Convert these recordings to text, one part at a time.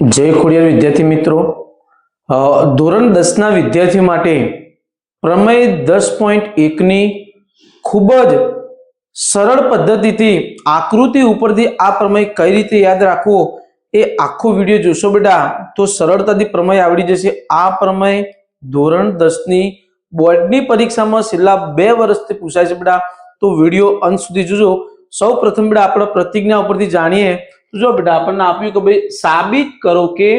જય ખોડિયાર વિદ્યાર્થી મિત્રો. ધોરણ દસના વિદ્યાર્થી માટે પ્રમેય દસ પોઈન્ટ એકની ખૂબ જ સરળ પદ્ધતિથી આકૃતિ ઉપરથી આ પ્રમેય કઈ રીતે યાદ રાખવો એ આખો વીડિયો જોશો બેટા. તો સરળતાથી પ્રમેય આવડી જશે. આ પ્રમેય ધોરણ દસની બોર્ડની પરીક્ષામાં છેલ્લા બે વર્ષથી પૂછાય છે બેટા. તો વીડિયો અંત સુધી જોજો. સૌ પ્રથમ બેટા, આપણે પ્રતિજ્ઞા ઉપરથી જાણીએ. જો બેટા, આપણને આપ્યું કે ભાઈ સાબિત કરો કે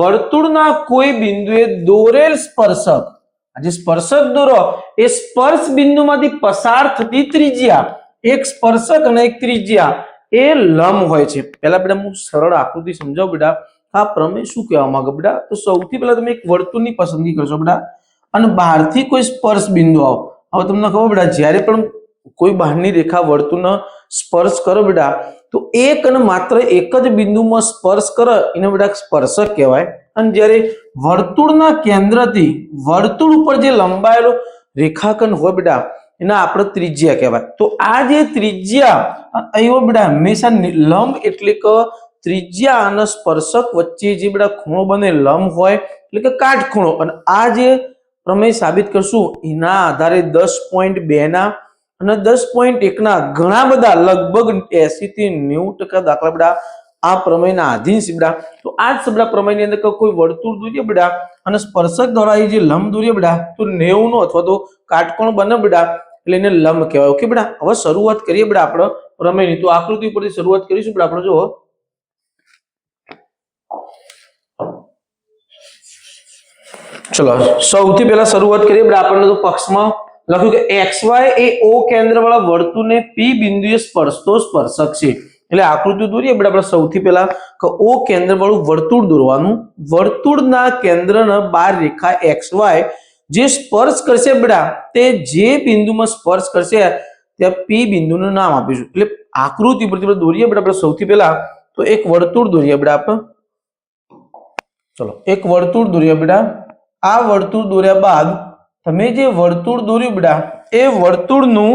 વર્તુળના કોઈ બિંદુએ દોરેલ સ્પર્શક, આ જે સ્પર્શક દોરો, એ સ્પર્શ બિંદુમાંથી પસાર થતી ત્રિજ્યા, એક સ્પર્શક અને એક ત્રિજ્યા, એ લંબ હોય છે. પહેલા બેટા હું સરળ આકૃતિ સમજાવું બેટા. આ પ્રમેય શું કહેવા માંગે બેટા? તો સૌથી પહેલા તમે એક વર્તુળની પસંદગી કરશો બેટા. અને બહારથી કોઈ સ્પર્શ બિંદુ આવો. હવે તમને ખબર બેટા, જ્યારે પણ કોઈ બહારની રેખા વર્તુળનો સ્પર્શ કરો બેટા તો એક અને માત્ર એક જ બિંદુમાં સ્પર્શ કરે, એને બધા સ્પર્શક કહેવાય. અને જ્યારે વર્તુળના કેન્દ્રથી વર્તુળ ઉપર જે લંબાયેલો રેખાખંડ હોય બેટા એને આપણે ત્રિજ્યા કહેવાય. તો આ જે ત્રિજ્યા અહીંયા બેટા હંમેશા લંબ એટલે કે ત્રિજ્યા અને સ્પર્શક વચ્ચે જે બધા ખૂણો બને, લંબ હોય એટલે કે કાટખૂણો. અને આ જે પ્રમેય સાબિત કરશું, એના આધારે દસ પોઈન્ટ બેના ના અને દસ પોઈન્ટ એકના ઘણા બધા, લગભગ એસી થી નેવું ટકા દાખલા બધા આ પ્રમેયના આધીન સીબડા તો આ જ સબડા પ્રમેયની અંદર કોઈ વર્તુળ દોરીએ બેટા. અને સ્પર્શક દ્વારા એ જે લંબ દોરીએ બેટા, તો નેવું નો અથવા તો કાટકોણ બને બેટા, એટલે એને લંબ કહેવાય. ઓકે બેટા? હવે શરૂઆત કરીએ બેટા આપણે પ્રમેયની. તો આકૃતિ ઉપરથી શરૂઆત કરીશું બેટા આપણે, જો. ચલો, સૌથી પહેલા શરૂઆત કરીએ બેટા આપણને તો પક્ષમાં લખ્યું કે એક્સ એ ઓ કેન્દ્રવાળા વર્તુળને પી બિંદુએ સ્પર્શતો સ્પર્શક છે. એટલે આકૃતિ દોરીએ બેટા આપણે સૌથી પહેલા કે ઓ કેન્દ્ર વાળું વર્તુળ દોરવાનું. વર્તુળના કેન્દ્રના બાર રેખા એક્સ જે સ્પર્શ કરશે બેટા તે જે બિંદુમાં સ્પર્શ કરશે ત્યાં પી બિંદુનું નામ આપીશું. એટલે આકૃતિ પરથી આપણે દોરીએ બેટા આપણે સૌથી પહેલા તો એક વર્તુળ દોરીએ બેટા આપણે. ચલો, એક વર્તુળ દોરીએ બેટા. આ વર્તુળ દોર્યા બાદ તમે જે વર્તુળ દોર્યું બેટા, એ વર્તુળનું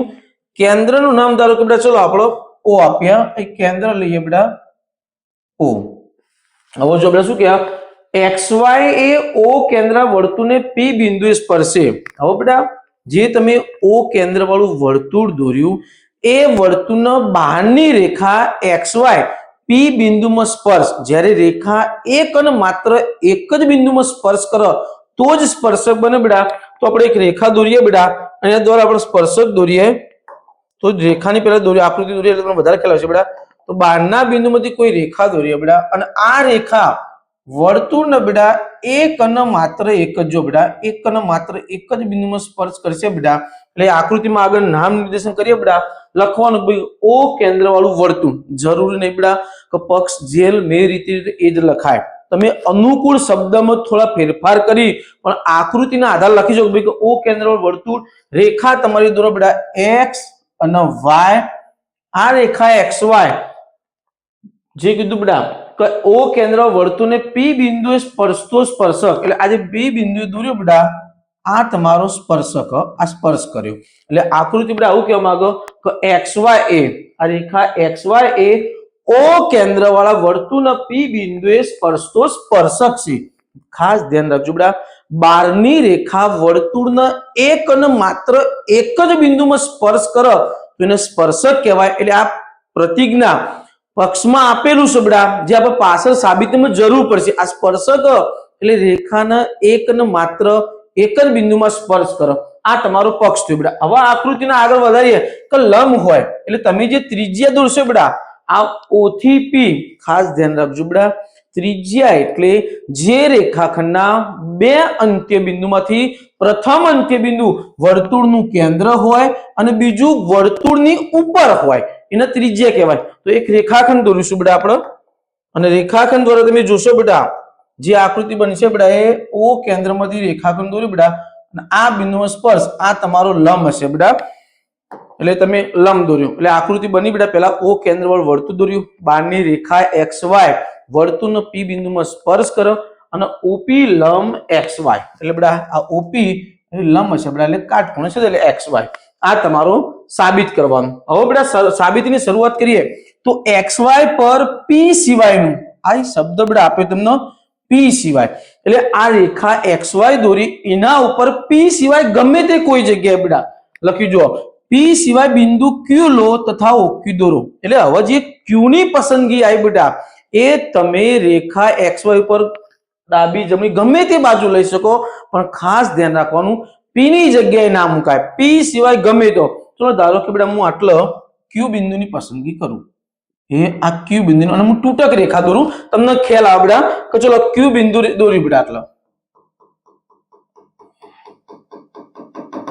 કેન્દ્રનું નામ ધારો કે બેટા, ચલો આપણો ઓ આપ્યા એ કેન્દ્ર લઈએ બેટા ઓ હવે જો બેટા શું કહેવા એક્સ વાય એ ઓ કેન્દ્ર વર્તુળને પી બિંદુએ સ્પર્શે. હવે બેટા, જે તમે ઓ કેન્દ્ર વાળું વર્તુળ દોર્યું, એ વર્તુળનો બહારની રેખા એક્સ વાય પી બિંદુમાં સ્પર્શ. જ્યારે રેખા એક અને માત્ર એક જ બિંદુમાં સ્પર્શ કરો તો જ સ્પર્શક બને બેટા. તો આપણે એક રેખા દોરીએ બેટા. એના દ્વારા આપણે સ્પર્શક દોરીએ. તો રેખાની પહેલા દોરી, આકૃતિ દોરીએ એટલે તમને વધારે ખ્યાલ આવશે બેટા. તો બહારના બિંદુમાંથી કોઈ રેખા દોરીએ બેટા. અને આ રેખા વર્તુળને બેટા એક અને માત્ર એક જ જો બેટા. એક અને માત્ર એક જ બિંદુમાં સ્પર્શ કરશે બેટા. એટલે આકૃતિમાં આગળ નામ નિર્દેશન કરીએ બેટા. લખવાનું ભાઈ, ઓ કેન્દ્ર વાળું વર્તુળ. જરૂરી નહીં બેટા કે પક્ષ જેલ મેં રીતે એ જ લખાય. તમે અનુકૂળ શબ્દમાં થોડા ફેરફાર કરી, પણ આકૃતિના આધાર લખી શકો. કે ઓ કેન્દ્ર વર્તુળ રેખા તમારી દોરો બેટા એક્સ અને વાય આ રેખા એક્સ વાય જે કીધું બેટા કે ઓ કેન્દ્ર વર્તુળને પી બિંદુએ સ્પર્શતો સ્પર્શક. એટલે આજે પી બિંદુએ દોર્યો બેટા, આ તમારો સ્પર્શક. આ સ્પર્શ કર્યો. એટલે આકૃતિ બેટા આવું કહેવા માંગો કે એક્સ વાય એ આ રેખા એક્સ વાય એ ઓ કેન્દ્ર વાળા વર્તુળના પી બિંદુએ સ્પર્શતો સ્પર્શક છે. ખાસ ધ્યાન રાખજો બેટા, બારની રેખા વર્તુળના એક અને માત્ર એક જ બિંદુમાં સ્પર્શ કરો, તો એને સ્પર્શક કહેવાય. એટલે આ પ્રતિજ્ઞા પક્ષમાં આપેલું છે બેટા, જે આપણે પાછળ સાબિતીમાં જરૂર પડશે. આ સ્પર્શક એટલે રેખાના એક ને માત્ર એક જ બિંદુમાં સ્પર્શ કરો. આ તમારો પક્ષ થયો બેટા. હવે આકૃતિને આગળ વધારીએ કે લંબ હોય. એટલે તમે જે ત્રિજ્યા દોરશો બેટા આ O થી P ખાસ ધ્યાન રાખજો બેટા ત્રિજ્યા એટલે જે રેખાખંડના બે અંત્ય બિંદુમાંથી પ્રથમ અંત્ય બિંદુ વર્તુળનું કેન્દ્ર હોય અને બીજું વર્તુળની ઉપર હોય. એને ત્રિજ્યા કહેવાય. તો એક રેખાખંડ દોરીશું બેટા આપણે. અને રેખાખંડ દ્વારા તમે જોશો બેટા જે આકૃતિ બનશે બેટા એ ઓ કેન્દ્રમાંથી રેખાખંડ દોર્યું બેટા આ બિંદુનો સ્પર્શ, આ તમારો લંબ હશે બેટા એટલે તમે લંબ દોર્યું. એટલે આકૃતિ બની બેટા પહેલા ઓ કેન્દ્ર વાળું વર્તુળ દોર્યું. બારની રેખા એક્સ વાય વર્તુળનો પી બિંદુમાં સ્પર્શ કરો અને ઓપી લંબ એક્સ વાય. એટલે બેટા આ ઓપી લંબ હશે બેટા, એટલે કાટખૂણ છે એટલે એક્સ વાય. આ તમારું સાબિત કરવાનું. હવે બેટા સાબિતની શરૂઆત કરીએ. તો એક્સ વાય પર પી સિવાયનું, આ શબ્દ બેટા આપ્યો તમને પી સિવાય. એટલે આ રેખા એક્સ વાય દોરી, એના ઉપર પી સિવાય ગમે તે કોઈ જગ્યાએ બેટા. લખી જુઓ. પી સિવાય બિંદુ ક્યુ લો તથા ઓક્યુ દોરો. એટલે હવે જે ક્યુની પસંદગી આવી બેટા, એ તમે રેખા એક્સ વાય ઉપર ડાબી જમણી ગમે તે બાજુ લઈ શકો, પણ ખાસ ધ્યાન રાખવાનું પી ની જગ્યાએ ના મુકાય. પી સિવાય ગમે તો. ચલો ધારો કે બેટા હું આટલો ક્યુ બિંદુની પસંદગી કરું. એ આ ક્યુ બિંદુ અને હું તૂટક રેખા દોરું. તમને ખ્યાલ આવે બેટા, કે ચલો ક્યુ બિંદુ દોરી બેટા આટલો.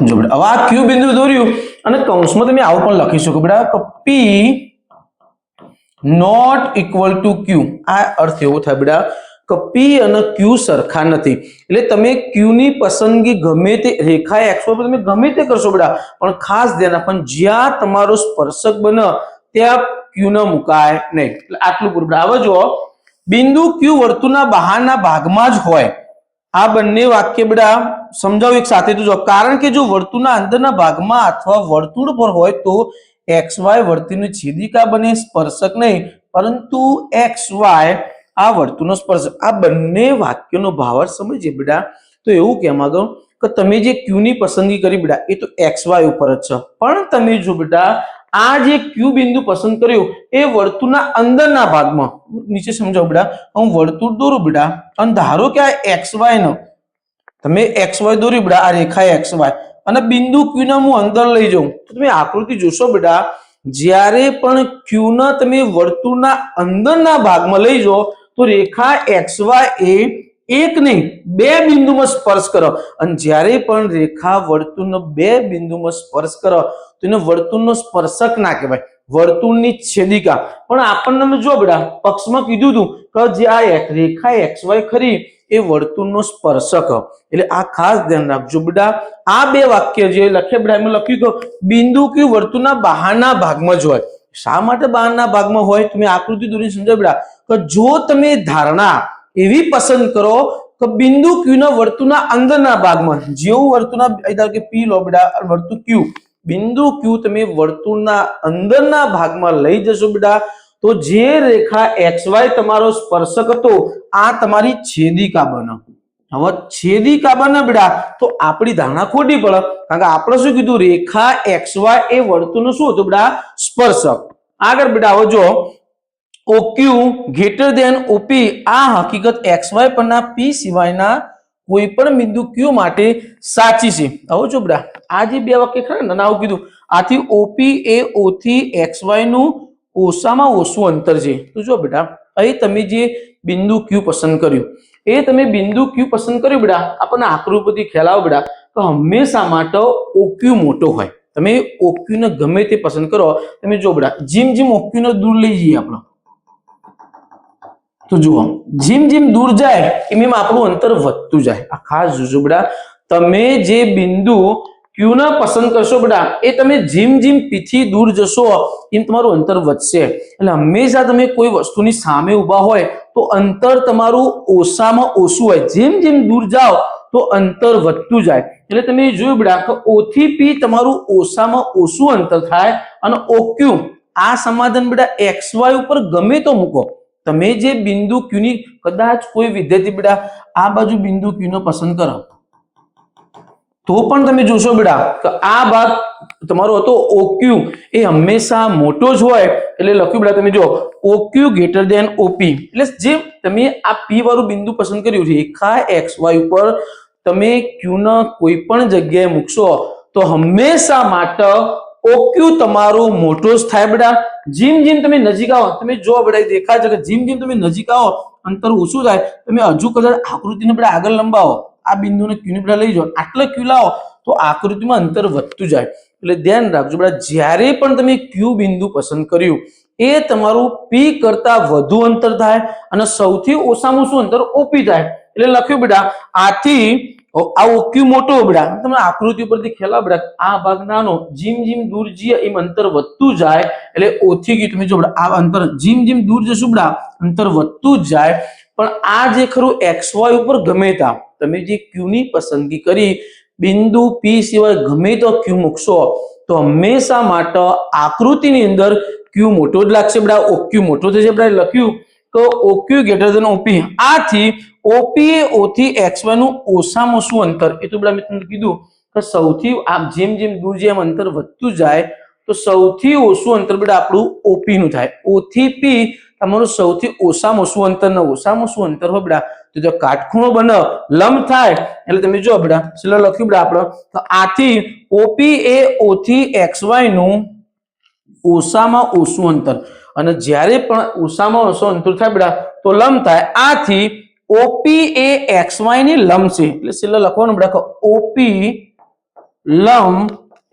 જો બેટા, હવે આ ક્યુ બિંદુ દોર્યું. અને કૌંસમાં તમે આવું પણ લખી શકો. બેટા, કે P not equal to Q આ અર્થ એવો થાય બેટા, કે પી અને ક્યુ સરખા નથી. એટલે તમે ક્યુની પસંદગી ગમે તે રેખા એક્સ પર તમે ગમે તે કરશો બેટા, પણ ખાસ ધ્યાન રાખવાનું, જ્યાં તમારો સ્પર્શક બને, ત્યાં ક્યુ ન મુકાય નહીં. એટલે આટલું પૂરું બેટા. હવે જુઓ, બિંદુ ક્યુ વર્તુળના બહારના ભાગમાં જ હોય. આ બંને વાક્ય બધા સમજાવું એક સાથે. તો જો, કારણ કે જો વર્તુળના અંદરના ભાગમાં અથવા વર્તુળ પર હોય તો એક્સ વાય વર્તુળની છેદિકા બને, સ્પર્શક નહીં. પરંતુ એક્સ વાય આ વર્તુળનો સ્પર્શક. આ બંને વાક્યનો ભાવાર્થ સમજીએ બેટા. તો એવું કેમ આગળ કે તમે જે ક્યુની પસંદગી કરી બેટા, એ તો એક્સ વાય ઉપર જ છે. પણ તમે જો બેટા આ જે ક્યુ બિંદુ પસંદ કર્યું, એ વર્તુળના અંદરના ભાગમાં. નીચે સમજાવ બેટા. હું વર્તુળ દોરું બેટા. અને ધારો કે આ એક્સ વાય નો. તમે એક્સ વાય દોર્યું બેટા. આ રેખા એક્સ વાય. અને બિંદુ ક્યુ ને હું અંદર લઈ જાઉં. તો તમે આકૃતિ જોશો બેટા. જ્યારે પણ ક્યુ ના તમે વર્તુળના અંદરના ભાગમાં લઈ જાઓ, તો રેખા એક્સ વાય એ એક નહીં, બે બિંદુમાં સ્પર્શ કરો. અને જ્યારે પણ રેખા વર્તુળનો બે બિંદુમાં સ્પર્શ કરો, તો એને વર્તુળનો સ્પર્શક ના કહેવાય. વર્તુળની છેદિકા. પણ આપણને જો બધા પક્ષમાં કીધું હતું કે જે આ રેખા એક્સ વાય ખરી, એ વર્તુળનો સ્પર્શક. એટલે આ ખાસ ધ્યાન રાખજો બધા આ બે વાક્ય જે લખે બધા એમાં લખ્યું તો બિંદુ કે વર્તુળના બહારના ભાગમાં જ હોય. શા માટે બહારના ભાગમાં હોય? તમે આકૃતિ દોરી સમજાવ કે જો તમે ધારણા એવી પસંદ કરો કે બિંદુ ક્યુ ના વર્તુળના અંદરના ભાગમાં, જેવું વર્તુળના ધારો કે પી લો બેટા વર્તુળ ક્યુ બિંદુ ક્યુ તમે વર્તુળના અંદરના ભાગમાં લઈ જશો બેટા. તો જે રેખા એક્સ વાય તમારો સ્પર્શક હતો, આ તમારી છેદિકા બનો હવે છેદિકા બને બેટા, તો આપણી ધારણા ખોટી પડે. કારણ કે આપણે શું કીધું? રેખા એક્સ વાય એ વર્તુળનું શું હતું બેટા? સ્પર્શક. આગળ બેટા, હવે જો ઓક્યુ ગ્રેટર દેન ઓપી આ હકીકત એક્સ વાય પરના પી સિવાયના કોઈ પણ બિંદુ ક્યુ માટે સાચી છે. આવો જો બરા આ જે બે વાક્ય ખરા ને આવું કીધું. આથી ઓપી એ ઓ થી એક્સ વાયનું ઓછામાં ઓછું અંતર છે. તો જો બેટા, અહીં તમે જે બિંદુ ક્યુ પસંદ કર્યું, એ તમે બિંદુ ક્યુ પસંદ કર્યું બેટા? આપણને આકૃતિ ખ્યાલ આવો બેટા તો હંમેશા માટે ઓક્યુ મોટો હોય. તમે ઓક્યુને ગમે તે પસંદ કરો. તમે જો બેટા, જીમ જીમ ઓક્યુ ને દૂર લઈ જઈએ આપણે તો જુઓ, જેમ જેમ દૂર જાય, એમ એમ આપણું અંતર વધતું જાય. આ ખાસ જોજો બેટા તમે જે બિંદુ ક્યુ ને પસંદ કરશો બેટા એ તમે જેમ જેમ પીથી દૂર જશો, એમ તમારું અંતર વધશે. એટલે હંમેશા તમે કોઈ વસ્તુની સામે ઊભા હોય, તો અંતર તમારું ઓછામાં ઓછું હોય. જેમ જેમ દૂર જાઓ, તો અંતર વધતું જાય. એટલે તમે જોયું બેટા કે ઓથી પી તમારું ઓછામાં ઓછું અંતર થાય, અને ઓક્યુ આ સમાધાન બેટા એક્સ વાય ઉપર ગમે તો મૂકો. તમે જે બિંદુ ક્યુની કદાચ કોઈ વિદ્યાર્થી બેટા આ બાજુ બિંદુ ક્યુ નો પસંદ કરો. તો પણ તમે જોશો બેટા કે આ ભાગ તમારો હતો ઓક્યુ. એ હંમેશા મોટો જ હોય. એટલે લખ્યું બેટા તમે જો ઓક્યુ ગ્રેટર દેન ઓપી. એટલે જે તમે આ પી વાળું બિંદુ પસંદ કર્યું રેખા એક્સ વાય ઉપર તમે ક્યુના કોઈ પણ જગ્યાએ મૂકશો, તો હંમેશા માટે ઓક્યુ તમારું મોટું થાય બેટા. જીમ જીમ તમે નજીક આવો, તમે જો બેટા દેખાય છે કે જીમ જીમ તમે નજીક આવો, અંતર ઓછું થાય, તમે હજુ કદાચ આકૃતિને બેટા આગળ લંબાવો. આ બિંદુને ક્યુ બેટા લઈ જાઓ. આટલા ક્યુ લાવો, તો આકૃતિમાં અંતર વધતું જાય. એટલે ધ્યાન રાખજો બેટા, જ્યારે પણ તમે ક્યુ બિંદુ પસંદ કર્યું, એ તમારું પી કરતા વધુ અંતર થાય અને સૌથી ઓછામાં ઓછું અંતર ઓપી થાય. એટલે લખ્યું બેટા, આથી આ ઓક્યુ મોટો બેટા તમને આકૃતિ ઉપરથી ખ્યાલ આવે આ ભાગ નાનો જીમ જીમ દૂર જઈએ એમ અંતર વધતું જાય. એટલે ઓછી ગયું તમે જો આ અંતર જીમ જીમ દૂર જશું બેટા અંતર વધતું જાય. પણ આ જે ખરું એક્સ વાય ઉપર ગમે ત્યાં તમે જે ક્યુની પસંદગી કરી, બિંદુ પી સિવાય ગમે તો ક્યુ મૂકશો, તો હંમેશા માટે આકૃતિની અંદર ક્યુ મોટો જ લાગશે બડા ઓ, ક્યુ મોટો થશે બડા લખ્યું. કે ઓક્યુ ગ્રેટર ધેન ઓપી આથી ઓપી એ O થી એક્સ વાયનું ઓછામાં ઓછું અંતર. એટલું બધા મેં તમને કીધું કે સૌથી આમ જેમ જેમ દૂર જેમ અંતર વધતું જાય, તો સૌથી ઓછું અંતર બેટા આપણું ઓપી નું થાય. O થી પી તમારું સૌથી ઓછામાં ઓછું અંતર ના ઓછામાં ઓછું અંતર હોય બેટા. તો જો કાટખૂણો બને, લંબ થાય, એટલે તમે જો બેટા, છેલ્લે લખ્યું બેટા આપણે. તો આથી ઓપી એ O થી એક્સ વાયનું ઓછામાં ઓછું અંતર. અને જ્યારે પણ ઉષામાં ઓછો અંતુર થાય બેટા, તો લંબ થાય. આથી ઓપી એ એક્સ વાયની લંબ છે. એટલે છેલ્લે લખવાનું બેટા ઓપી લંબ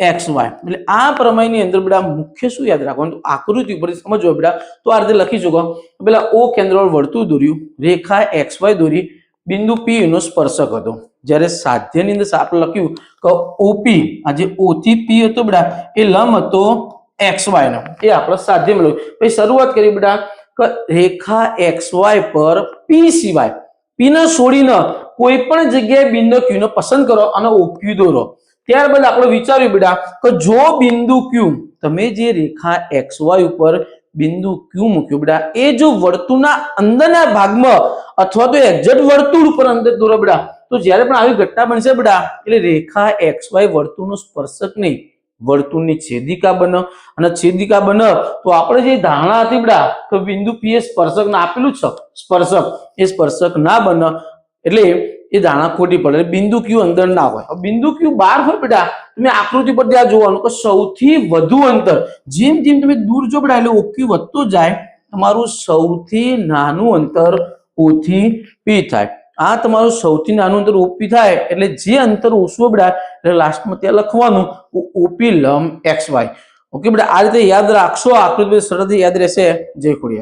એક્સ વાય એટલે આ પ્રમેયની અંદર બેટા મુખ્ય શું યાદ રાખવાનું? આકૃતિ ઉપર સમજવો બેટા, તો આ રીતે લખી શકો. પેલા ઓ કેન્દ્ર વર્તુળ દોર્યું, રેખા એક્સ વાય દોરી, બિંદુ પી નો સ્પર્શક હતો. જ્યારે સાધ્યની અંદર આપણે લખ્યું કે ઓપી આ જે ઓથી પી હતો બેટા, એ લંબ હતો એક્સ વાય નો. એ આપણે સાધ્ય મેળવ્યું પછી શરૂઆત કરી બેટા રેખા એક્સ વાય પર પી સિવાય પી ને છોડીને કોઈ પણ જગ્યાએ બિંદુ ક્યુ ને પસંદ કરો અને ઓક્યુ દોરો. ત્યારબાદ આપણે વિચાર્યું બેટા, કે જો બિંદુ ક્યુ તમે જે રેખા એક્સ વાય ઉપર બિંદુ ક્યુ મૂક્યું બેટા, એ જો વર્તુળના અંદરના ભાગમાં અથવા તો એક્ઝેક્ટ વર્તુળ ઉપર અંદર દોરો બેટા, તો જ્યારે પણ આવી ઘટના બનશે બેટા, એટલે રેખા એક્સ વાય વર્તુળનો સ્પર્શક નહીં. વર્તુળની છેદિકા બન અને છેદિકા બન તો આપણે જે ધારણા હતી બેટા તો બિંદુ પી એ સ્પર્શક ના આપેલું છે. સ્પર્શક. એ સ્પર્શક ના બન એટલે એ ધારણા ખોટી પડે. બિંદુ ક્યુ અંદર ના હોય. બિંદુ ક્યુ બહાર હોય બેટા તમે આકૃતિ પર ત્યાં જોવાનું કે સૌથી વધુ અંતર, જેમ જેમ તમે દૂર જો બેટા એટલે ઓક્યુ વધતો જાય, તમારું સૌથી નાનું અંતર ઓથી પી થાય. આ તમારું સૌથી નાનું અંતર ઓપી થાય એટલે જે અંતર ઓછું બેટા, એટલે લાસ્ટમાં ત્યાં લખવાનું ઓપી લંબ એક્સ વાય ઓકે બેટા, આ રીતે યાદ રાખશો આકૃતિ સરળથી યાદ રહેશે. જય ખોડિયાર.